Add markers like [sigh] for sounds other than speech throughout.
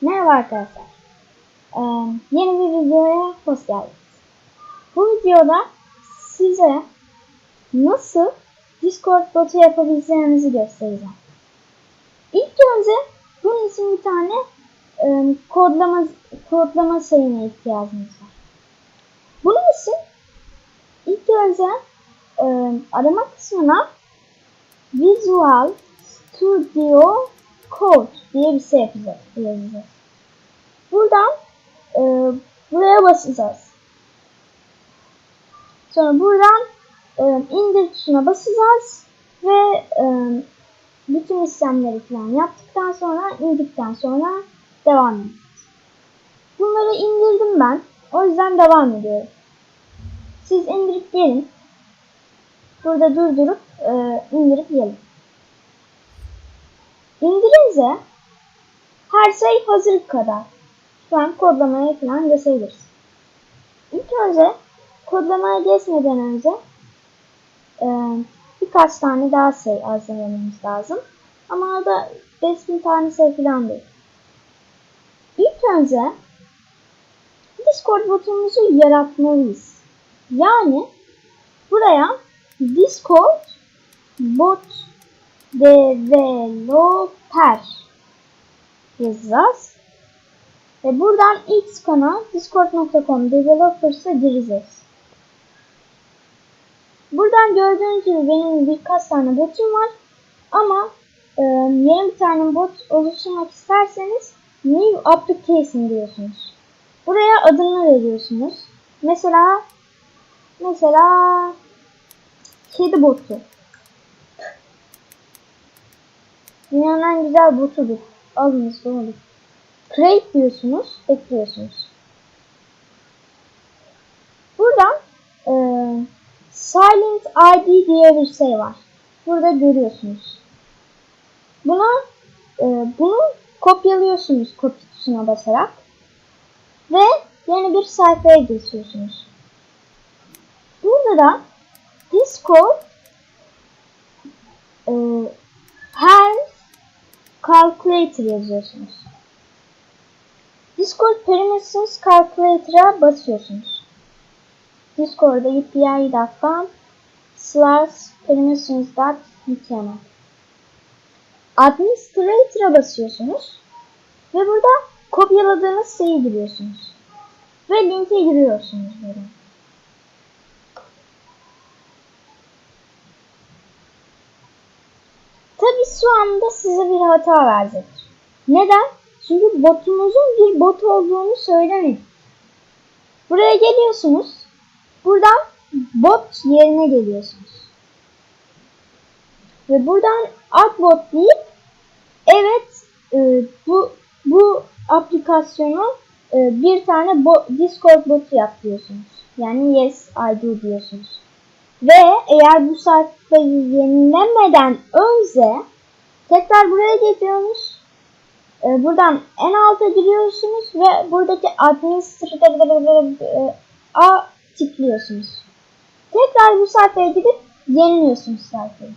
Merhaba arkadaşlar. Ee, yeni bir videoya hoş geldiniz. Bu videoda size nasıl Discord botu yapabileceğinizi göstereceğim. İlk önce bunun için bir tane e, kodlama kodlama şeyine ihtiyacınız var. Bunun için ilk önce e, arama kısmına Visual Studio Code diye bir şey yazacağız. Buradan e, buraya basacağız. Sonra buradan e, indir tuşuna basacağız ve e, bütün işlemleri falan yaptıktan sonra indikten sonra devam edeceğiz. Bunları indirdim ben. O yüzden devam ediyorum. Siz indirip gelin. Burada durdurup e, indirip gelin. İndirince her şey hazır kadar. Şu an kodlamaya falan geçebiliriz. İlk önce kodlamaya geçmeden önce e, birkaç tane daha şey hazırlamamız lazım. Ama da 5000 tane şey falan değil. İlk önce Discord botumuzu yaratmalıyız. Yani buraya Discord bot developer yazacağız. Ve buradan X kanal discord.com developers'a gireceğiz. Buradan gördüğünüz gibi benim birkaç tane botum var. Ama e, yeni bir tane bot oluşturmak isterseniz New Application diyorsunuz. Buraya adını veriyorsunuz. Mesela mesela kedi botu. Dünyanın en güzel botudur. Alınız doğru. Create diyorsunuz, ekliyorsunuz. Buradan e, Silent ID diye bir şey var. Burada görüyorsunuz. Buna e, bunu kopyalıyorsunuz copy tuşuna basarak ve yeni bir sayfaya geçiyorsunuz. Burada da Discord e, Calculator yazıyorsunuz. Discord Permissions Calculator'a basıyorsunuz. Discord'da api.com slash permissions.html Administrator'a basıyorsunuz ve burada kopyaladığınız şeyi giriyorsunuz. Ve linke giriyorsunuz böyle. Tabi şu anda size bir hata verecek. Neden? Çünkü botumuzun bir bot olduğunu söylemedik. Buraya geliyorsunuz. Buradan bot yerine geliyorsunuz. Ve buradan add bot deyip evet e, bu bu aplikasyonu e, bir tane bo Discord botu yap diyorsunuz. Yani yes I do diyorsunuz. Ve eğer bu sayfayı yenilemeden önce tekrar buraya geliyorsunuz. Ee, buradan en alta giriyorsunuz ve buradaki administrator a tıklıyorsunuz. Tekrar bu sayfaya gidip yeniliyorsunuz sayfayı.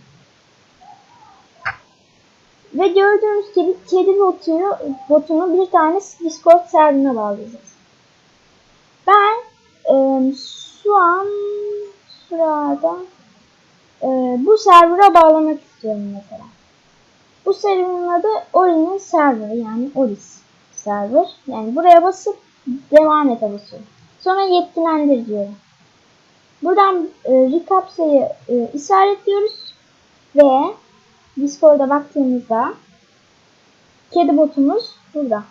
Ve gördüğünüz gibi kedi botunu, botunu bir tane Discord serverine bağlayacağız. Ben e, şu an şurada e, bu server'a bağlamak istiyorum mesela. Bu server'ın adı Ori'nin server yani Oris server. Yani buraya basıp devam ete basıyorum. Sonra yetkilendir diyorum. Buradan e, recap sayı e, işaretliyoruz ve Discord'a baktığımızda kedi botumuz burada.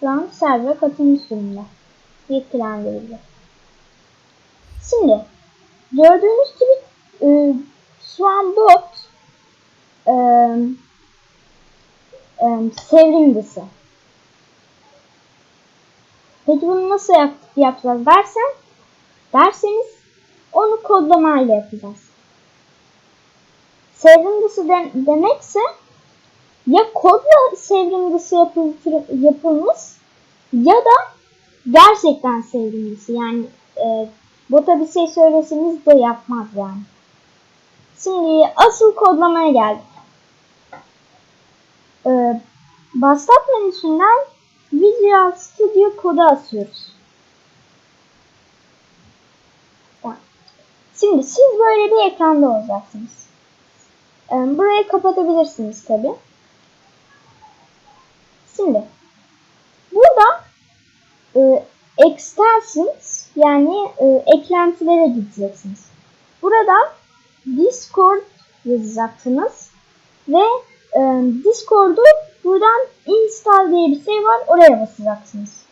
Şu an server'a katılmış durumda. Yetkilendirildi. Şimdi gördüğünüz gibi e, şu an e, e, sevrim dışı. Peki bunu nasıl yap yapacağız dersen, derseniz onu kodlamayla yapacağız. Sevrim dışı de demekse ya kodla sevrim dışı yapılmış ya da gerçekten sevrim dışı. Yani e, bota bir şey söyleseniz de yapmaz yani. Şimdi asıl kodlamaya geldik. Ee, Başlat menüsünden Visual Studio kodu asıyoruz. Şimdi siz böyle bir ekranda olacaksınız. Ee, Burayı kapatabilirsiniz tabi. Şimdi burada e, extensions yani e, eklentilere gideceksiniz. Burada Discord yazacaksınız ve e, Discord'u buradan install diye bir şey var oraya basacaksınız.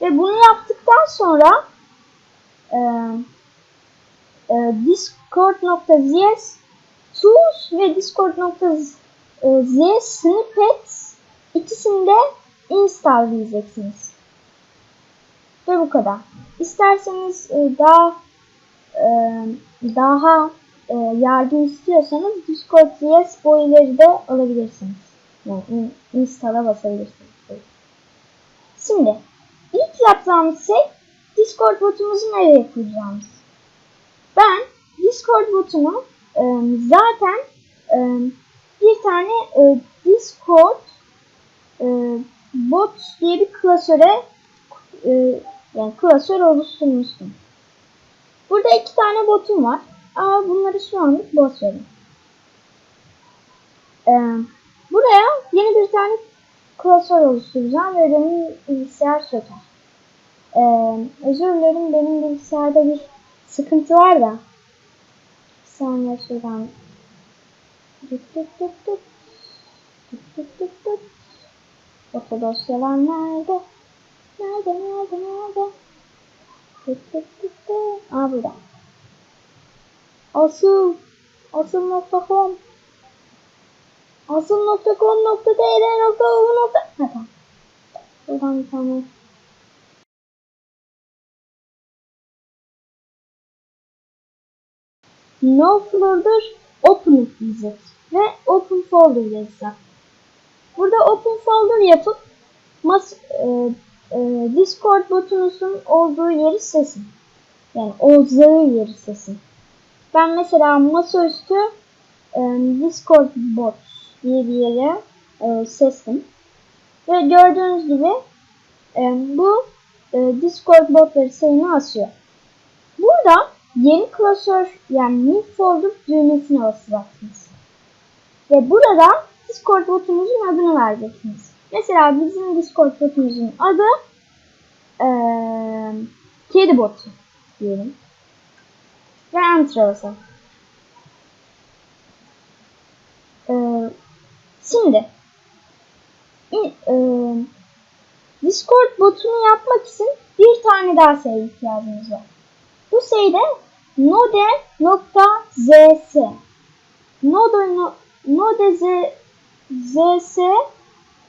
Ve bunu yaptıktan sonra e, e, discord.js tools ve discord.js snippets ikisini de install diyeceksiniz. Ve bu kadar. İsterseniz e, daha e, daha e, yardım istiyorsanız Discord.js ileri de alabilirsiniz. Yani in, install'a basabilirsiniz. Şimdi ilk yapacağımız şey Discord botumuzu nereye kuracağımız. Ben Discord botumu e, zaten bir tane Discord bot diye bir klasöre e, yani klasör oluşturmuştum. Burada iki tane botum var. Ama bunları şu anlık boş verin. Ee, buraya yeni bir tane klasör oluşturacağım ve benim bilgisayar söker. Ee, özür dilerim benim bilgisayarda bir sıkıntı var da. Bir saniye şuradan. Tık tık tık tık. Tık tık tık tık. Foto dosyalar nerede? Nerede nerede nerede? Tık tık tık tık. Aa burada. Asıl. Asıl.com Asıl.com.tr.u. Ha tamam. Buradan bir tane No folder open diyecek ve open folder yazacak. Burada open folder yapıp mas e, e, Discord botunuzun olduğu yeri sesin. Yani olacağı yeri sesin. Ben mesela masaüstü e, Discord bot diye bir yere e, sestim. Ve gördüğünüz gibi e, bu e, Discord botları sayını asıyor. Burada yeni klasör yani new folder düğmesine basacaksınız. Ve burada Discord botumuzun adını vereceksiniz. Mesela bizim Discord botumuzun adı e, kedi botu diyelim. Ve Enter'a basalım. Ee, şimdi in, e, Discord botunu yapmak için bir tane daha şey ihtiyacımız var. Bu şey de node.zs node, no, node z, zs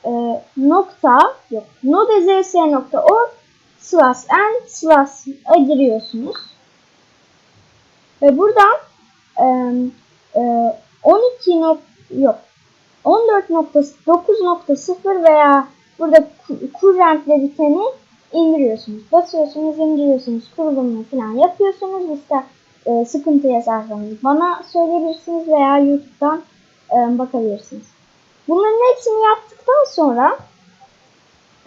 e, nokta yok nodezs.org slash n slash a giriyorsunuz. Ve buradan e, e, 12 nok yok 14.9.0 veya burada current'le biteni indiriyorsunuz. Basıyorsunuz, indiriyorsunuz, kurulumunu falan yapıyorsunuz. İster e, sıkıntı yaşarsanız bana söyleyebilirsiniz veya YouTube'dan e, bakabilirsiniz. Bunların hepsini yaptıktan sonra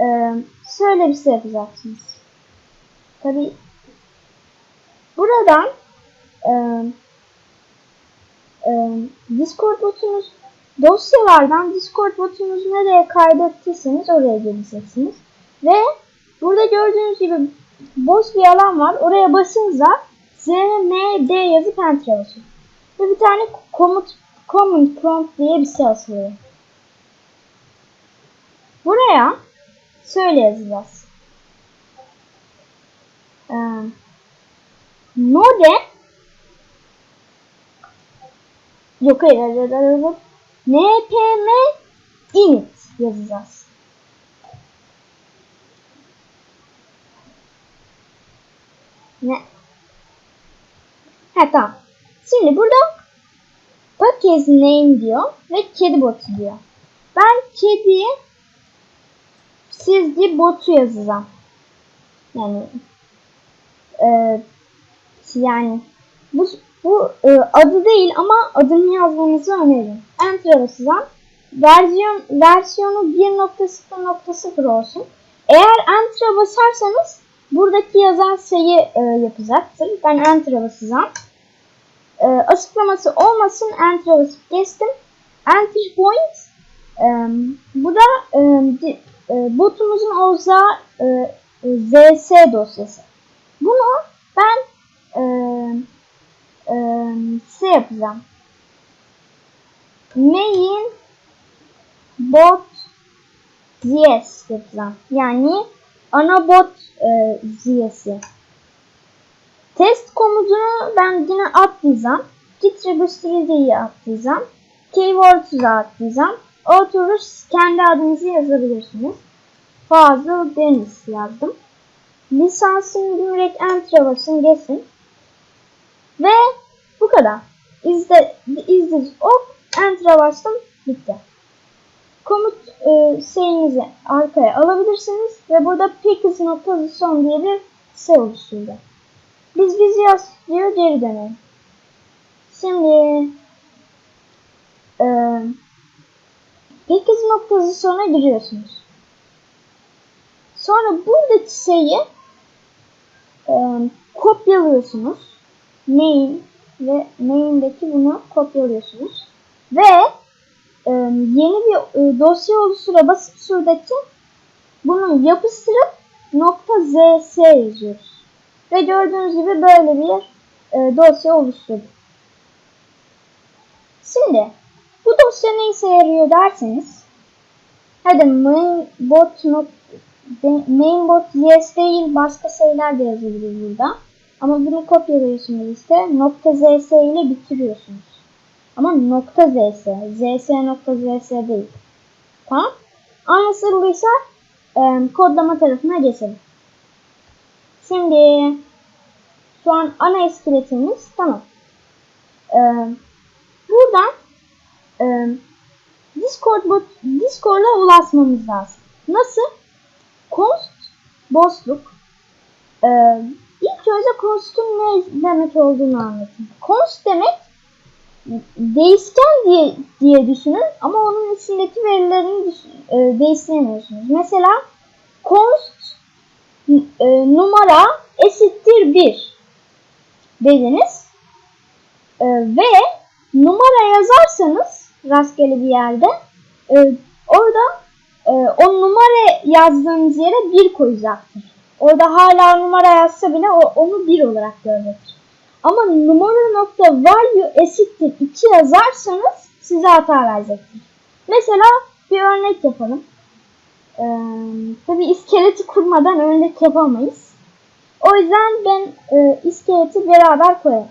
e, şöyle bir şey yapacaksınız. Tabi buradan e, e, Discord botunuz dosyalardan Discord botunuzu nereye kaydettiyseniz oraya geleceksiniz. Ve burada gördüğünüz gibi boş bir alan var. Oraya basınca ZMD yazıp Enter'a basın. Ve bir tane komut command prompt diye bir şey asılıyor. Buraya şöyle yazacağız. Ee, node yok hayır hayır hayır hayır npm init yazacağız. Ne? Ha tamam. Şimdi burada package name diyor ve kedi botu diyor. Ben kediye çizgi botu yazacağım. Yani e, yani bu bu e, adı değil ama adını yazmanızı öneririm. Enter'a basacağım versiyon versiyonu 1.0.0 olsun. Eğer Enter'a basarsanız buradaki yazan şeyi e, yapacaktır. Ben Enter'a basacağım. E, açıklaması olmasın Enter'a basıp geçtim. Enter point e, bu da e, e, botumuzun olacağı e, e, ZS dosyası. Bunu ben e, e, şey yapacağım. Main bot ZS yapacağım. Yani ana bot e, ZS'i. Test komutunu ben yine atlayacağım. Git register'ı atlayacağım. Keywords'u atlayacağım. Oturur kendi adınızı yazabilirsiniz. Fazıl Deniz yazdım. Lisansını direkt enter'a basın geçin. Ve bu kadar. İzle, izle ok enter'a bastım bitti. Komut e, şeyinizi arkaya alabilirsiniz ve burada package.position diye bir şey oluşturdu. Biz biz yaz diyor geri dönelim. Şimdi e, package.position'a giriyorsunuz. Sonra buradaki şeyi e, kopyalıyorsunuz. Main ve main'deki bunu kopyalıyorsunuz. Ve e, yeni bir e, dosya oluştura basıp şuradaki bunu yapıştırıp nokta .zs yazıyoruz. Ve gördüğünüz gibi böyle bir e, dosya oluşturduk. Şimdi dosya ne işe yarıyor derseniz hadi mainbot not, mainbot yes değil başka şeyler de yazabilir burada. Ama bunu kopyalıyorsunuz işte nokta .zs ile bitiriyorsunuz. Ama nokta zs. zs nokta zs değil. Tamam. Anlaşıldıysa e, kodlama tarafına geçelim. Şimdi şu an ana iskeletimiz tamam. Buradan e, Discord bot, Discord'a ulaşmamız lazım. Nasıl? Const boşluk. E, ilk önce const'un ne demek olduğunu anlatayım. Const demek değişken diye diye düşünün ama onun içindeki verilerini e, değiştiremiyorsunuz. Mesela const e, numara eşittir 1 dediniz e, ve numara yazarsanız rastgele bir yerde e, orada e, o numara yazdığınız yere 1 koyacaktır. Orada hala numara yazsa bile o, onu 1 olarak görecektir. Ama numara nokta value eşittir 2 yazarsanız size hata verecektir. Mesela bir örnek yapalım. Ee, tabi iskeleti kurmadan örnek yapamayız. O yüzden ben e, iskeleti beraber koyarım.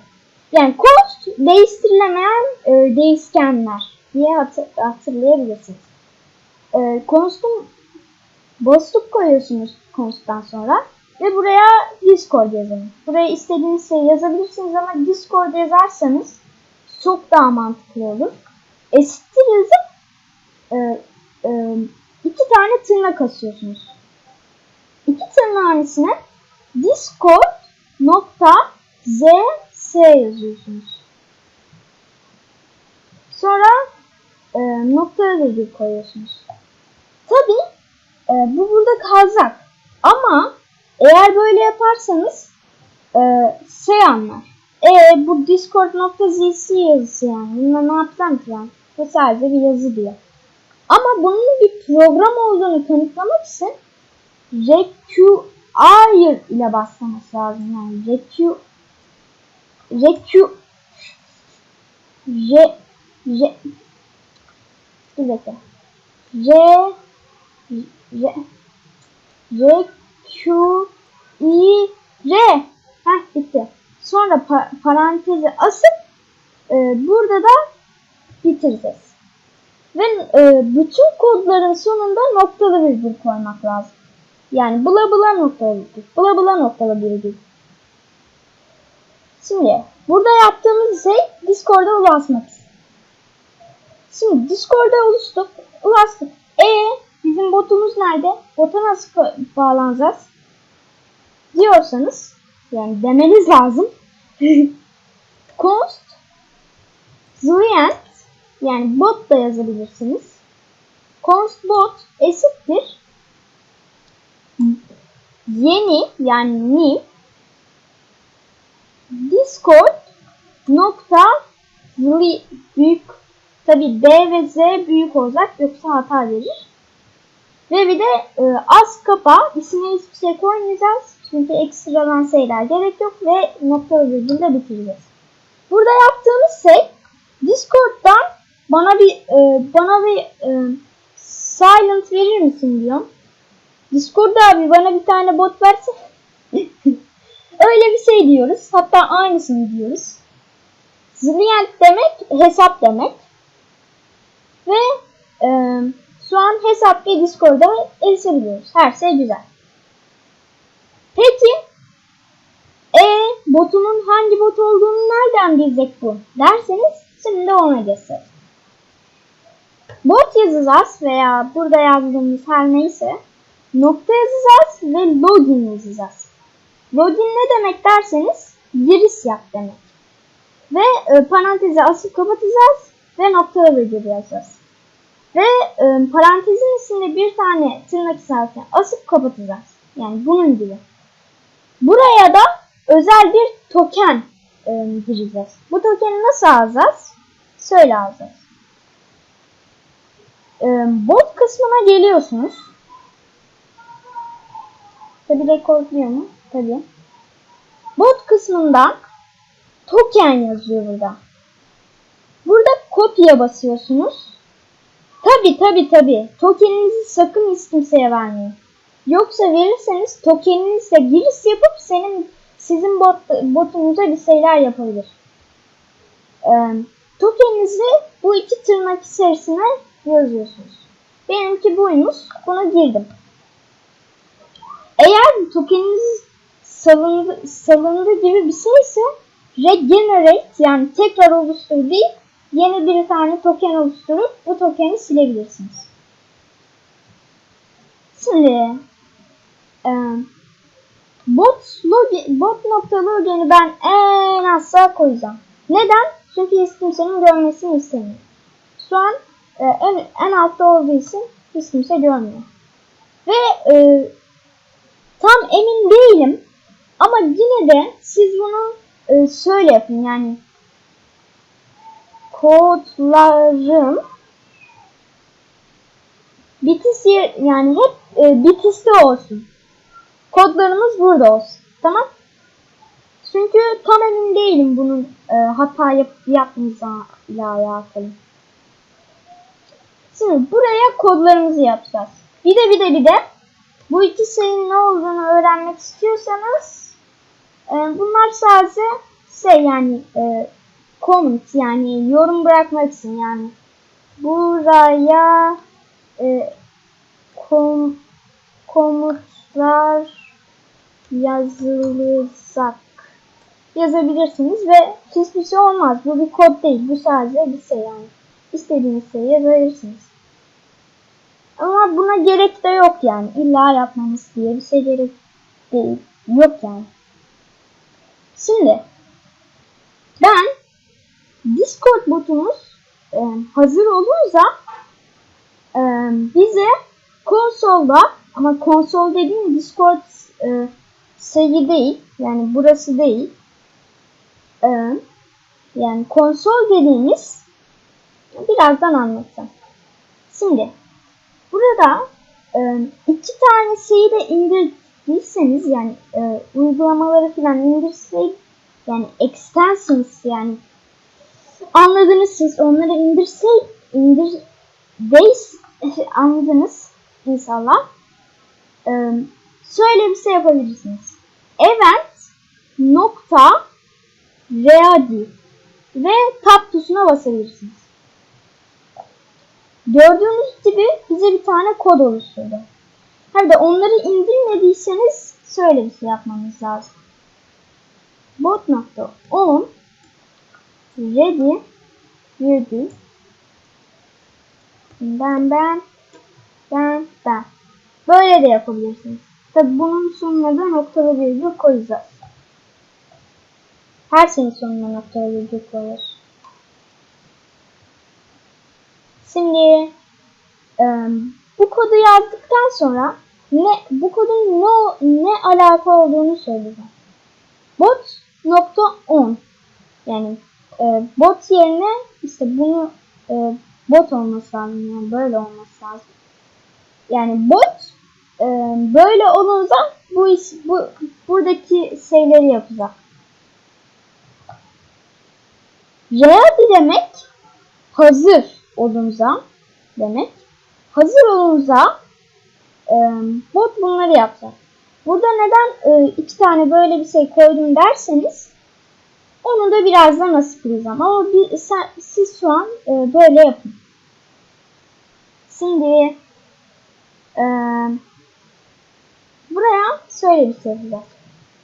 Yani const değiştirilemeyen e, değişkenler diye hatır, hatırlayabilirsiniz. E, const'un boşluk koyuyorsunuz const'tan sonra ve buraya Discord yazın. Buraya istediğiniz şeyi yazabilirsiniz ama Discord yazarsanız çok daha mantıklı olur. Eşittir yazıp e, e, iki tane tırnak asıyorsunuz. İki tırnağın içine Discord nokta zs yazıyorsunuz. Sonra e, nokta virgül koyuyorsunuz. Tabi e, bu burada kalacak. Ama eğer böyle yaparsanız e, şey anlar. E bu discord.zc yazısı yani. Bununla ne yapacağım ki ben? Bu sadece bir yazı diyor. Ama bunun bir program olduğunu kanıtlamak için require ile başlaması lazım. Yani req req re re bir dakika. Re re re Q, I, R. Heh bitti. Sonra pa parantezi asıp e, burada da bitireceğiz. Ve e, bütün kodların sonunda noktalı virgül koymak lazım. Yani bula bula noktalı virgül. Bula bula noktalı virgül. Şimdi burada yaptığımız şey Discord'a ulaşmak. Şimdi Discord'a oluştuk. Ulaştık. E bizim botumuz nerede? Bota nasıl bağlanacağız? Diyorsanız yani demeniz lazım. [laughs] const client yani bot da yazabilirsiniz. const bot eşittir yeni yani new discord nokta büyük tabi D ve Z büyük olacak yoksa hata verir. Ve bir de e, az kapa ismine hiçbir şey koymayacağız. Çünkü ekstradan şeyler gerek yok ve nokta virgülle bitireceğiz. Burada yaptığımız şey Discord'dan bana bir e, bana bir e, silent verir misin diyorum. Discord abi bana bir tane bot versin. [laughs] Öyle bir şey diyoruz. Hatta aynısını diyoruz. Zilient demek hesap demek. Ve e, şu an hesap ve Discord'a erişebiliyoruz. Her şey güzel. Peki e botunun hangi bot olduğunu nereden bilecek bu derseniz şimdi ona geçelim. Bot yazacağız veya burada yazdığımız her neyse nokta yazacağız ve login yazacağız. Login ne demek derseniz giriş yap demek. Ve e, parantezi açıp kapatacağız ve noktalı virgül yazacağız. Ve e, parantezin içinde bir tane tırnak işaretini asıp kapatacağız. Yani bunun gibi. Buraya da özel bir token e, gireceğiz. Bu tokeni nasıl alacağız? Şöyle alacağız. E, bot kısmına geliyorsunuz. Tabi rekordluyor mu? Tabi. Bot kısmından token yazıyor burada. Kopya basıyorsunuz. Tabi tabi tabi. Tokeninizi sakın hiç kimseye vermeyin. Yoksa verirseniz tokeninizle giriş yapıp senin sizin bot, botunuza bir şeyler yapabilir. Ee, tokeninizi bu iki tırnak içerisine yazıyorsunuz. Benimki buymuş. Buna girdim. Eğer tokeniniz salındı, salındı gibi bir şeyse regenerate yani tekrar oluştur değil yeni bir tane token oluşturup bu tokeni silebilirsiniz. Şimdi e, bot login, bot nokta login'i ben en aşağı koyacağım. Neden? Çünkü hiç kimsenin görmesini istemiyorum. Şu an e, en, en altta olduğu için hiç kimse görmüyor. Ve e, tam emin değilim ama yine de siz bunu e, şöyle yapın yani kodlarım bitis yani hep e, bitiste olsun. Kodlarımız burada olsun. Tamam? Çünkü tam emin değilim bunun e, hata yap yapmayacağıyla alakalı. Şimdi buraya kodlarımızı yapacağız. Bir de bir de bir de bu iki şeyin ne olduğunu öğrenmek istiyorsanız e, bunlar sadece şey yani e, comment yani yorum bırakmak için yani buraya e, kom, komutlar yazılacak yazabilirsiniz ve hiçbir şey olmaz. Bu bir kod değil. Bu sadece bir şey yani. İstediğiniz şeyi yazabilirsiniz. Ama buna gerek de yok yani. İlla yapmamız diye bir şey gerek değil. Yok yani. Şimdi ben Discord botumuz e, hazır olunca e, bize konsolda ama konsol dediğim Discord e, şeyi değil yani burası değil e, yani konsol dediğimiz birazdan anlatacağım. Şimdi burada e, iki tane şeyi de indirdiyseniz yani e, uygulamaları falan indirsek yani extensions yani anladınız siz onları indirsey indir deys [laughs] anladınız inşallah. Ee, şöyle bir şey yapabilirsiniz. Event nokta ready ve tab tuşuna basabilirsiniz. Gördüğünüz gibi bize bir tane kod oluşturdu. Hem de onları indirmediyseniz şöyle bir şey yapmamız lazım. bot ready virgül ben ben ben ben böyle de yapabilirsiniz. Tabi bunun sonuna da noktalı virgül koyacağız. Her şeyin sonuna noktalı virgül koyuyoruz. Şimdi bu kodu yazdıktan sonra ne bu kodun no, ne alaka olduğunu söyleyeceğim. Bot nokta on yani e, bot yerine işte bunu e, bot olması lazım yani böyle olması lazım. Yani bot e, böyle olunca bu iş bu buradaki şeyleri yapacak. Ready demek hazır olunca demek. Hazır olunca e, bot bunları yapacak. Burada neden e, iki tane böyle bir şey koydum derseniz onu da birazdan açıklayacağım. Ama bir, sen, siz şu an e, böyle yapın. Şimdi e, buraya şöyle bir şey yapacağız.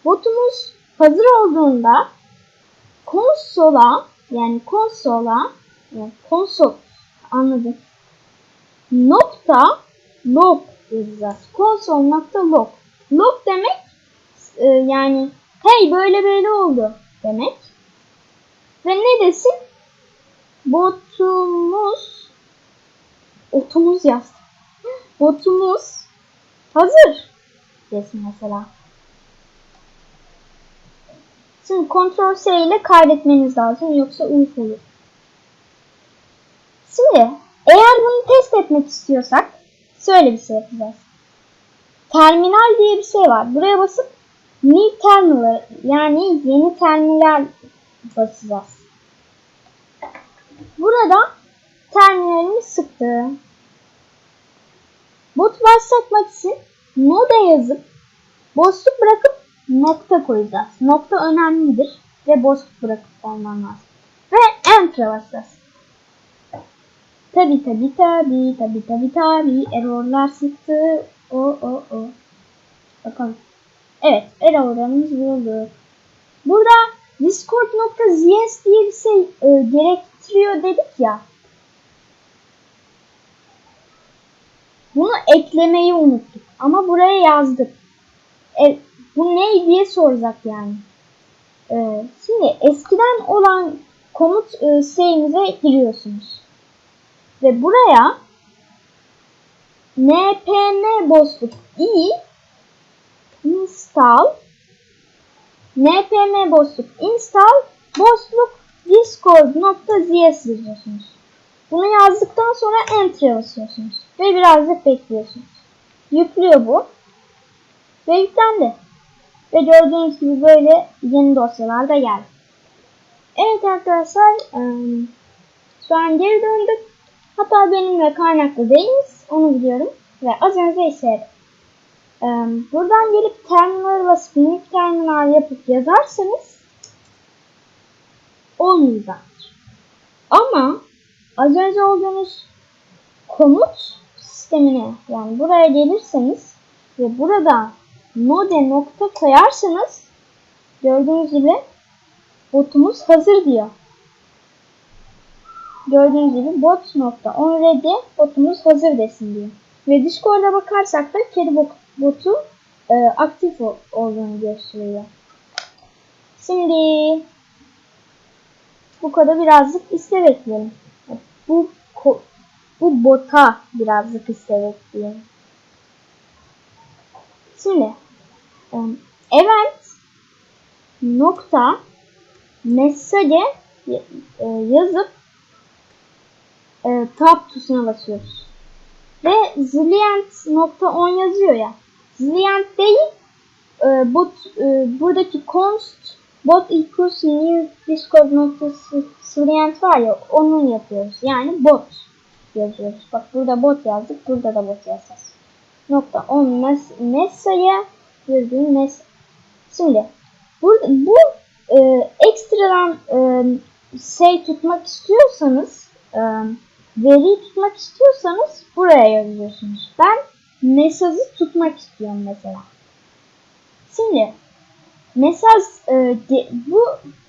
Botumuz hazır olduğunda konsola yani konsola yani konsol anladım. Nokta log yazacağız. Konsol nokta log. Log demek e, yani hey böyle böyle oldu demek. Ve ne desin? Botumuz otumuz yazdı. Botumuz hazır desin mesela. Şimdi kontrol S ile kaydetmeniz lazım yoksa uyuf olur. Şimdi eğer bunu test etmek istiyorsak şöyle bir şey yapacağız. Terminal diye bir şey var. Buraya basıp new terminal yani yeni terminal basacağız. Burada terminalimi sıktı. Bot başlatmak için noda yazıp boşluk bırakıp nokta koyacağız. Nokta önemlidir ve boşluk bırakıp olman lazım. Ve enter basacağız. Tabi tabi tabi tabi tabi tabi errorlar sıktı. O o o. Bakalım. Evet errorlarımız buldu. Burada discord.js diye bir şey e, gerektiriyor dedik ya. Bunu eklemeyi unuttuk. Ama buraya yazdık. E, bu ne diye soracak yani. E, şimdi eskiden olan komut e, şeyimize giriyorsunuz. Ve buraya npm boşluk i install npm boşluk install boşluk discord.js yazıyorsunuz. Bunu yazdıktan sonra enter basıyorsunuz. Ve birazcık bekliyorsunuz. Yüklüyor bu. Ve yüklendi. Ve gördüğünüz gibi böyle yeni dosyalar da geldi. Evet arkadaşlar. Şu an geri döndük. Hatta benimle kaynaklı değiliz. Onu biliyorum. Ve az önce ise buradan gelip terminal basıp new terminal yapıp yazarsanız olmayacaktır. Ama az önce olduğunuz komut sistemine yani buraya gelirseniz ve burada node nokta koyarsanız gördüğünüz gibi botumuz hazır diyor. Gördüğünüz gibi bot nokta on ready botumuz hazır desin diyor. Ve Discord'a bakarsak da kedi botu e, aktif olduğunu gösteriyor. Şimdi bu koda birazcık iste bekleyelim. Bu bu bota birazcık iste bekleyelim. Şimdi event nokta mesajı e, yazıp e, tab tuşuna basıyoruz. Ve zilliant.on yazıyor ya. Zilliant değil e, bot, e, buradaki const bot equals new discord noktası zilliant var ya onun yapıyoruz. Yani bot yazıyoruz. Bak burada bot yazdık. Burada da bot yazacağız. Nokta on mes mesaya virgül mes Şimdi burada bu e, ekstradan e, şey tutmak istiyorsanız e, veriyi tutmak istiyorsanız buraya yazıyorsunuz. Ben mesajı tutmak istiyorum mesela. Şimdi mesaj e, de, bu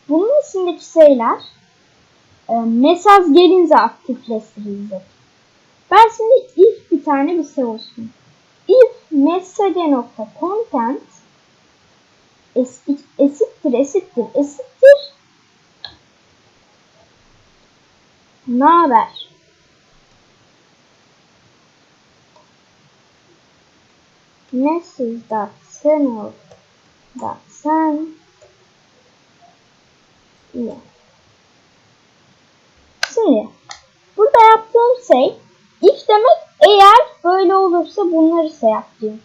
bunun içindeki şeyler e, mesaj gelince aktifleştirilecek. Ben şimdi if bir tane bir şey olsun. If message nokta content eşittir eşittir eşittir ne haber? message.send da sen iyi. Şimdi burada yaptığım şey if demek eğer böyle olursa bunları şey yaptım.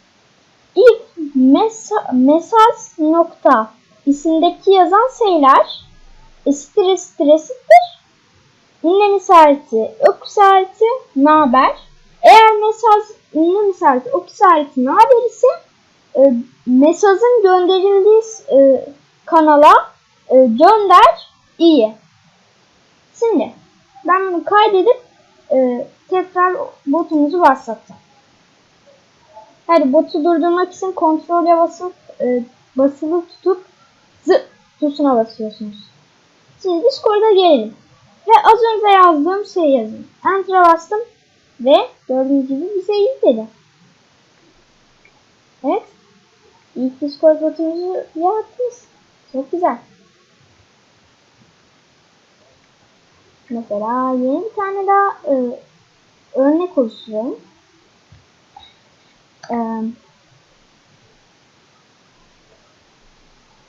If mesa mesaj nokta isimdeki yazan şeyler eşittir eşittir. Ünlem işareti, ok işareti, naber. Eğer mesaj ünlem işareti, ok işareti naber ise e, mesajın gönderildiği e, kanala e, gönder iyi. Şimdi ben bunu kaydedip e, tekrar botumuzu başlatacağım. Hadi botu durdurmak için kontrole basıp e, basılı tutup zıp tuşuna basıyorsunuz. Şimdi Discord'a gelelim. Ve az önce yazdığım şeyi yazın. Enter'a bastım ve gördüğünüz gibi bize izledi. Evet. İlk Discord botumuzu yarattınız. Çok güzel. Mesela yeni bir tane daha e, örnek oluşturalım. E,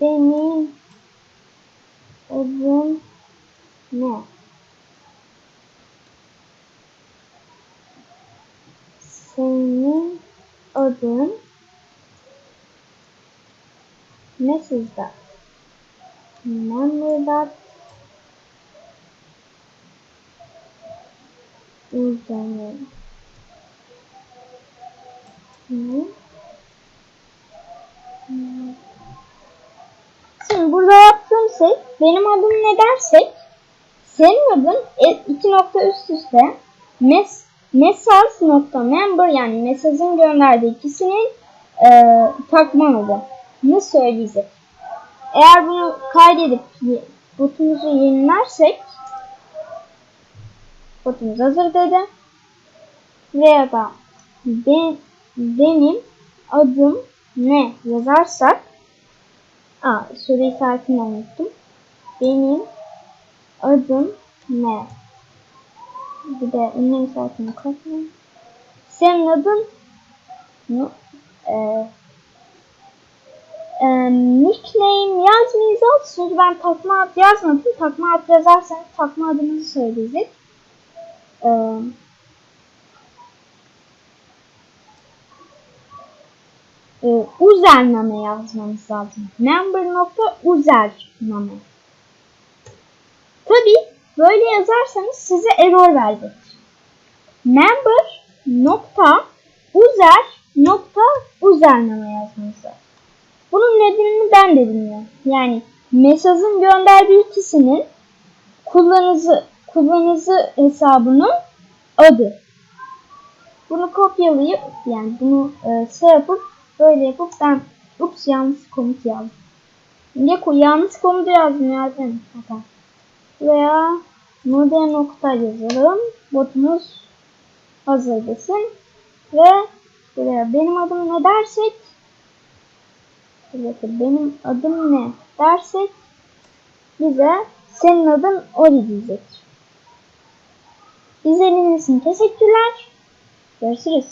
benim adım ne? Senin adın Message Remember that username. Şimdi burada yaptığım şey benim adım ne dersek senin adın e, iki nokta üst üste mes mesaj nokta member yani mesajın gönderdiği kişinin e, takma adını söyleyecek. Eğer bunu kaydedip botumuzu yenilersek botumuz hazır dedi. Veya da ben, benim adım ne yazarsak Aa, soru işaretini unuttum. Benim adım ne? Bir de ünlem işaretini katmayayım. Senin adın no, e, e, nickname yazmayacağız. Çünkü ben takma ad yazmadım. Takma ad yazarsanız takma adınızı söyleyecek. E, e, uzername yazmamız lazım. Member nokta uzername. Tabi böyle yazarsanız size error verecek. Member nokta uzer nokta uzername yazmanız lazım. Bunun nedenini ben de bilmiyorum. Yani mesajın gönderdiği kişinin kullanıcı kullanıcı hesabının adı. Bunu kopyalayıp yani bunu e, şey yapıp böyle yapıp ben ups yanlış komut yazdım. Ne yanlış komut yazdım ya ben hata. Veya model nokta yazalım. Botumuz hazır desin. Ve buraya benim adım ne dersek Bakın benim adım ne dersek bize senin adın Oli diyecek. İzlediğiniz için teşekkürler. Görüşürüz.